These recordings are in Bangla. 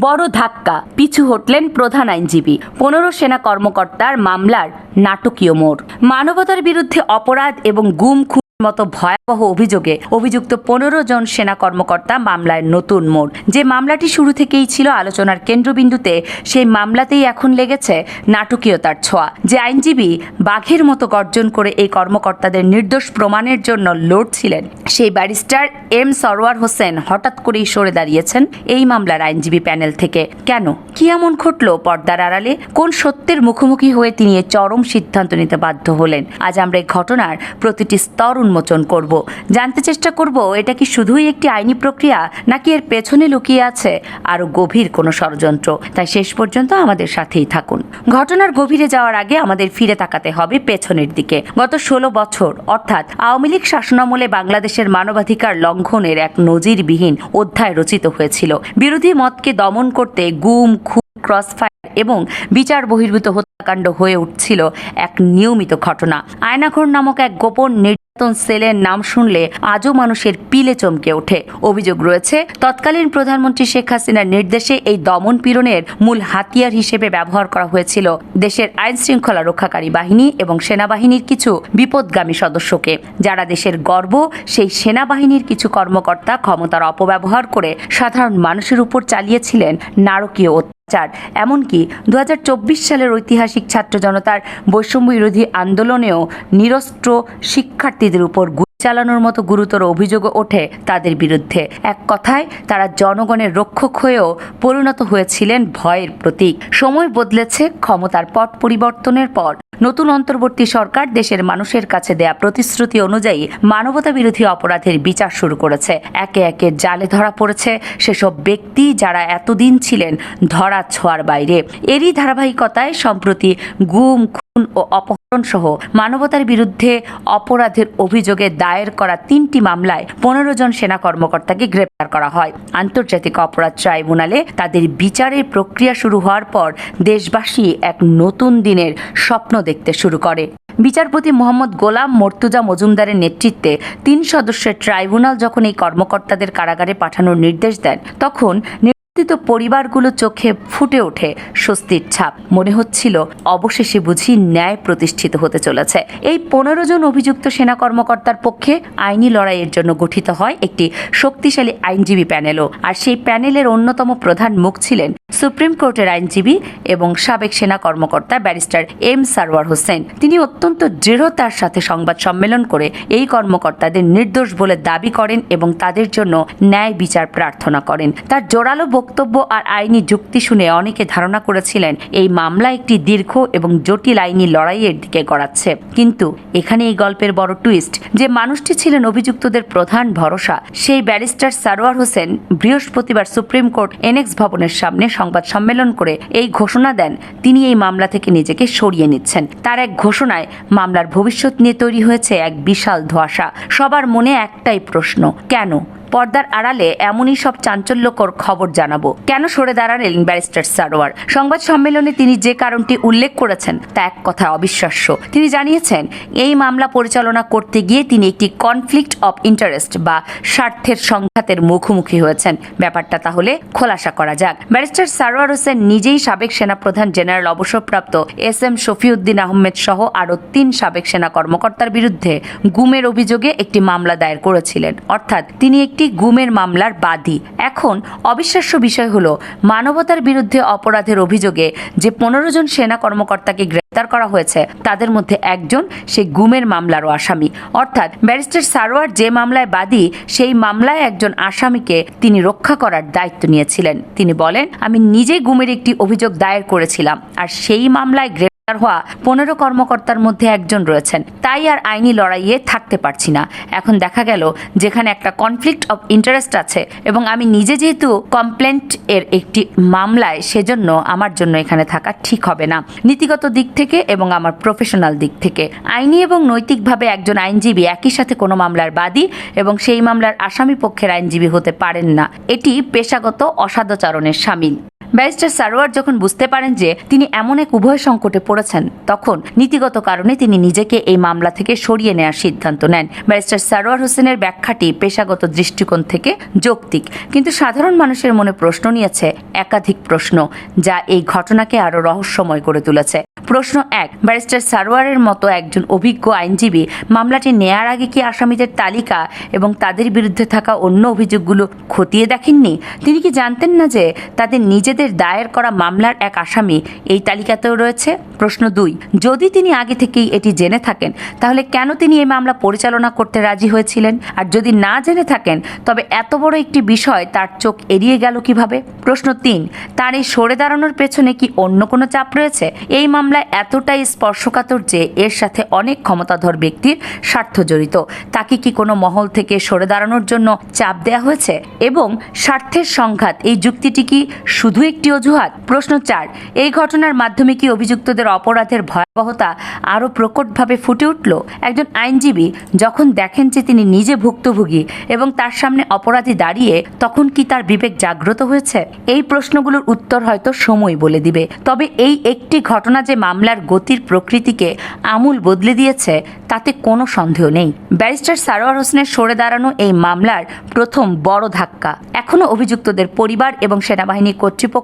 বড় ধাক্কা, পিছু হটলেন প্রধান আইনজীবী। পনেরো সেনা কর্মকর্তার মামলার নাটকীয় মোড়। মানবতার বিরুদ্ধে অপরাধ এবং গুম মতো ভয়াবহ অভিযোগে অভিযুক্ত পনেরো জন সেনা কর্মকর্তা মামলায় নতুন মোড়। যে মামলাটি শুরু থেকেই ছিল আলোচনার কেন্দ্রবিন্দুতে, সেই মামলাতেই এখন লেগেছে নাটকীয়তার ছোঁয়া। যে আইনজীবী বাঘের মতো গর্জন করে এই কর্মকর্তাদের নির্দোষ প্রমাণের জন্য লড়ছিলেন, সেই ব্যারিস্টার এম সরওয়ার হোসেন হঠাৎ করেই সরে দাঁড়িয়েছেন এই মামলার আইনজীবী প্যানেল থেকে। কেন? কি এমন ঘটল পর্দার আড়ালে? কোন সত্যের মুখোমুখি হয়ে তিনি চরম সিদ্ধান্ত নিতে বাধ্য হলেন? আজ আমরা এই ঘটনার প্রতিটি স্তর উন্মোচন করব। জানতে চেষ্টা করব, এটা কি শুধুই একটি আইনি প্রক্রিয়া, নাকি এর পেছনে লুকিয়ে আছে আরও গভীর কোনো ষড়যন্ত্র? তাই শেষ পর্যন্ত আমাদের সাথেই থাকুন। ঘটনার গভীরে যাওয়ার আগে আমাদের ফিরে তাকাতে হবে পেছনের দিকে। গত ষোলো বছর, অর্থাৎ আওয়ামী লীগ শাসনামলে বাংলাদেশের মানবাধিকার লঙ্ঘনের এক নজিরবিহীন অধ্যায় রচিত হয়েছিল। বিরোধী মতকে দমন করতে গুম, খুন, ক্রসফায়ার এবং বিচার বহির্ভূত হত্যাকাণ্ড হয়ে উঠছিল এক নিয়মিত ঘটনা। আয়নাঘর নামক এক গোপন নির্যাতন সেলের নাম শুনলে আজও মানুষের পিলে চমকে ওঠে। অভিযোগ রয়েছে, তৎকালীন প্রধানমন্ত্রী শেখ হাসিনার নির্দেশে এই দমন পীড়নের মূল হাতিয়ার হিসেবে ব্যবহার করা হয়েছিল দেশের আইন শৃঙ্খলা রক্ষাকারী বাহিনী এবং সেনাবাহিনীর কিছু বিপদগামী সদস্যকে, যারা দেশের গর্ব, সেই সেনাবাহিনীর কিছু কর্মকর্তা ক্ষমতার অপব্যবহার করে সাধারণ মানুষের উপর চালিয়েছিলেন নারকীয় অত্যাচার এমনকি দু হাজার চব্বিশ সালের ঐতিহাসিক ছাত্র জনতার বৈষম্য বিরোধী আন্দোলনেও নিরস্ত্র শিক্ষার্থীদের উপর চালানোর মতো গুরুতর অভিযোগ ওঠে তাদের বিরুদ্ধে। এক কথায়, তারা জনগণের রক্ষক হয়েও পরিণত হয়েছিলেন ভয়ের প্রতীক। সময় বদলেছে, ক্ষমতার পট পরিবর্তনের পর। নতুন অন্তর্বর্তী সরকার দেশের মানুষের কাছে দেয়া প্রতিশ্রুতি অনুযায়ী মানবতা বিরোধী অপরাধের বিচার শুরু করেছে। একে একে জালে ধরা পড়েছে সেসব ব্যক্তি যারা এতদিন ছিলেন ধরা ছোঁয়ার বাইরে। এরই ধারাবাহিকতায় সম্প্রতি গুম ও অপহরণ সহ মানবতার বিরুদ্ধে অপরাধের অভিযোগে দায়ের করা তিনটি মামলায় পনেরো জন সেনা কর্মকর্তাকে গ্রেপ্তার করা হয়। আন্তর্জাতিক অপরাধ ট্রাইব্যুনালে তাদের বিচারের প্রক্রিয়া শুরু হওয়ার পর দেশবাসী এক নতুন দিনের স্বপ্ন দেখতে শুরু করে। বিচারপতি মোহাম্মদ গোলাম মর্তুজা মজুমদারের নেতৃত্বে তিন সদস্যের ট্রাইব্যুনাল যখন এই কর্মকর্তাদের কারাগারে পাঠানোর নির্দেশ দেন, তখন নির্যাতিত পরিবারগুলো চোখে ফুটে ওঠে স্বস্তির ছাপ। মনে হচ্ছিল অবশেষে বুঝি ন্যায় প্রতিষ্ঠিত হতে চলেছে। এই পনেরো জন অভিযুক্ত সেনা কর্মকর্তার পক্ষে আইনি লড়াইয়ের জন্য গঠিত হয় একটি শক্তিশালী আইনজীবী প্যানেলও। আর সেই প্যানেলের অন্যতম প্রধান মুখ ছিলেন সুপ্রিম কোর্টের আইনজীবী এবং সাবেক সেনা কর্মকর্তা ব্যারিস্টার এম সারওয়ার হোসেন। তিনি অত্যন্ত দৃঢ়তার সাথে সংবাদ সম্মেলন করে এই কর্মকর্তাদের নির্দোষ বলে দাবি করেন এবং তাদের জন্য ন্যায় বিচার প্রার্থনা করেন। তার জোরালো বক্তব্য আর আইনি যুক্তি শুনে অনেকে ধারণা করেছিলেন এই মামলা একটি দীর্ঘ এবং জটিল আইনি লড়াইয়ের দিকে গড়াচ্ছে। কিন্তু এখানে এই গল্পের বড় টুইস্ট, যে মানুষটি ছিলেন অভিযুক্তদের প্রধান ভরসা, সেই ব্যারিস্টার সারোয়ার হোসেন বৃহস্পতিবার সুপ্রিম কোর্ট এনএক্স ভবনের সামনে সংবাদ সম্মেলন করে এই ঘোষণা দেন, তিনি এই মামলা থেকে নিজেকে সরিয়ে নিচ্ছেন। তার এক ঘোষণায়, মামলার ভবিষ্যৎ নিয়ে তৈরি হয়েছে এক বিশাল ধোঁয়াশা। সবার মনে একটাই প্রশ্ন, কেন? পর্দার আড়ালে এমনই সব চাঞ্চল্যকর খবর জানাব। কেন সরে দাঁড়ালেন ব্যারিস্টার সারোয়ার? সংবাদ সম্মেলনে তিনি যে কারণটি উল্লেখ করেছেন, তা এক কথা অবিশ্বাস্য। তিনি জানিয়েছেন, এই মামলা পরিচালনা করতে গিয়ে তিনি একটি কনফ্লিক্ট অফ ইন্টারেস্ট বা স্বার্থের সংঘাতের মুখোমুখি হয়েছেন। ব্যাপারটা তাহলে খোলাসা করা যাক। ব্যারিস্টার সারোয়ার হোসেন নিজেই সাবেক সেনাপ্রধান জেনারেল অবসরপ্রাপ্ত এস এম শফিউদ্দিন আহমেদ সহ আরও তিন সাবেক সেনা কর্মকর্তার বিরুদ্ধে গুমের অভিযোগে একটি মামলা দায়ের করেছিলেন। অর্থাৎ তিনি একটি গুমের মামলার বাদী। এখন অবিশ্বাস্য বিষয় হলো, মানবতার বিরুদ্ধে অপরাধের অভিযোগে যে পনেরো জন সেনা কর্মকর্তাকে গ্রেপ্তার করা হয়েছে, তাদের মধ্যে একজন সেই গুমের মামলারও আসামি। অর্থাৎ ব্যারিস্টার সারোয়ার যে মামলায় বাদী, সেই মামলায় একজন আসামিকে তিনি রক্ষা করার দায়িত্ব নিয়েছিলেন। তিনি বলেন, আমি নিজে গুমের একটি অভিযোগ দায়ের করেছিলাম, আর সেই মামলায় হওয়া পনেরো কর্মকর্তার মধ্যে একজন রয়েছেন। তাই আর আইনি লড়াইয়ে থাকতে পারছি না। এখন দেখা গেল যেখানে একটা কনফ্লিক্ট অফ ইন্টারেস্ট আছে এবং আমি নিজে যেহেতু কমপ্লেন্ট এর একটি মামলায় সেজন্য আমার জন্য এখানে থাকা ঠিক হবে না। নীতিগত দিক থেকে এবং আমার প্রফেশনাল দিক থেকে। আইনি এবং নৈতিকভাবে একজন আইনজীবী একই সাথে কোনো মামলার বাদী এবং সেই মামলার আসামি পক্ষের আইনজীবী হতে পারেন না। এটি পেশাগত অসাদাচরণের সামিল। ব্যারিস্টার সারোয়ার যখন বুঝতে পারেন যে তিনি এমন এক উভয় সংকটে পড়েছেন, তখন নীতিগত কারণে তিনি নিজেকে এই মামলা থেকে সরিয়ে নেওয়ার সিদ্ধান্ত নেন। ব্যারিস্টার সারোয়ার হোসেনের ব্যাখ্যাটি পেশাগত দৃষ্টিকোণ থেকে যৌক্তিক, কিন্তু সাধারণ মানুষের মনে প্রশ্ন নিয়েছে একাধিক প্রশ্ন, যা এই ঘটনাকে আরও রহস্যময় করে তুলেছে। প্রশ্ন এক, ব্যারিস্টার সারোয়ারের মতো একজন অভিজ্ঞ আইনজীবী মামলাটি নেয়ার আগে কি আসামিদের তালিকা এবং তাদের বিরুদ্ধে থাকা অন্য অভিযোগগুলো খতিয়ে দেখেননি? তিনি কি জানতেন না যে তাদের নিজেদের দায়ের করা মামলার এক আসামি এই তালিকাতেও রয়েছে। প্রশ্ন দুই, যদি তিনি আগে থেকেই এটি জেনে থাকেন, তাহলে কেন তিনি এই মামলা পরিচালনা করতে রাজি হয়েছিলেন? আর যদি না জেনে থাকেন, তবে এত বড় একটি বিষয় তার চোখ এড়িয়ে গেল কীভাবে? প্রশ্ন তিন, তার এই সরে দাঁড়ানোর পেছনে কি অন্য কোনো চাপ রয়েছে? এই মামলায় এতটাই স্পর্শকাতর যে এর সাথে অনেক ক্ষমতাধর ব্যক্তির স্বার্থ জড়িত। তাকে কি কোনো মহল থেকে সরে দাঁড়ানোর জন্য চাপ দেওয়া হয়েছে? এবং স্বার্থের সংঘাত এই যুক্তিটি কি শুধু একটি অজুহাত, প্রশ্ন চার, এই ঘটনার মাধ্যমে কি অভিযুক্তদের অপরাধের ভয়াবহতা আরও প্রকটভাবে ফুটে উঠল? একজন আইনজীবী যখন দেখেন যে তিনি নিজে ভুক্তভোগী এবং তার সামনে অপরাধী দাঁড়িয়ে, তখন কি তার বিবেক জাগ্রত হয়েছে? এই প্রশ্নগুলোর উত্তর হয়তো সময় বলে দিবে। তবে এই একটি ঘটনা যে মামলার গতির প্রকৃতিকে আমূল বদলে দিয়েছে, তাতে কোনো সন্দেহ নেই। ব্যারিস্টার সারোয়ার হোসেনের সরে দাঁড়ানো এই মামলার প্রথম বড় ধাক্কা। এখনও অভিযুক্তদের পরিবার এবং সেনাবাহিনী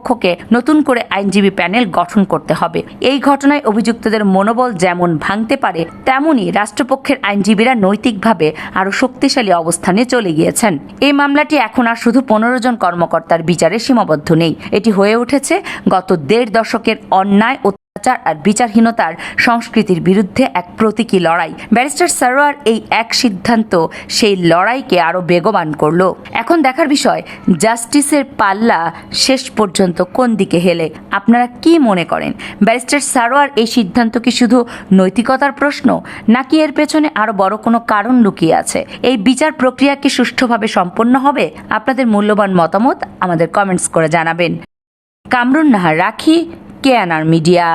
কর্তৃপক্ষকে নতুন করে আইনজীবী প্যানেল গঠন করতে হবে। এই ঘটনায় অভিযুক্তদের মনোবল যেমন ভাঙতে পারে তেমনই রাষ্ট্রপক্ষের আইনজীবীরা নৈতিকভাবে আরও শক্তিশালী অবস্থানে চলে গিয়েছেন। এই মামলাটি এখন আর শুধু পনেরো জন কর্মকর্তার বিচারে সীমাবদ্ধ নেই। এটি হয়ে উঠেছে গত দেড় দশকের অন্যায় অত্যাচার আর বিচারহীনতার সংস্কৃতির বিরুদ্ধে এক প্রতীকী লড়াই। ব্যারিস্টার সারোয়ার এই এক সিদ্ধান্ত সেই লড়াইকে আরও বেগবান করল। এখন দেখার বিষয়, জাস্টিসের পাল্লা শেষ পর্যন্ত কোন দিকে হেলে? আপনারা কি মনে করেন? ব্যারিস্টার সারোয়ার এই সিদ্ধান্ত কি শুধু নৈতিকতার প্রশ্ন, নাকি এর পেছনে আরও বড় কোনো কারণ লুকিয়ে আছে? এই বিচার প্রক্রিয়া কি সুষ্ঠুভাবে সম্পন্ন হবে? আপনাদের মূল্যবান মতামত আমাদের কমেন্টস করে জানাবেন। কামরুন নাহার রাখি কেয়ানার মিডিয়া।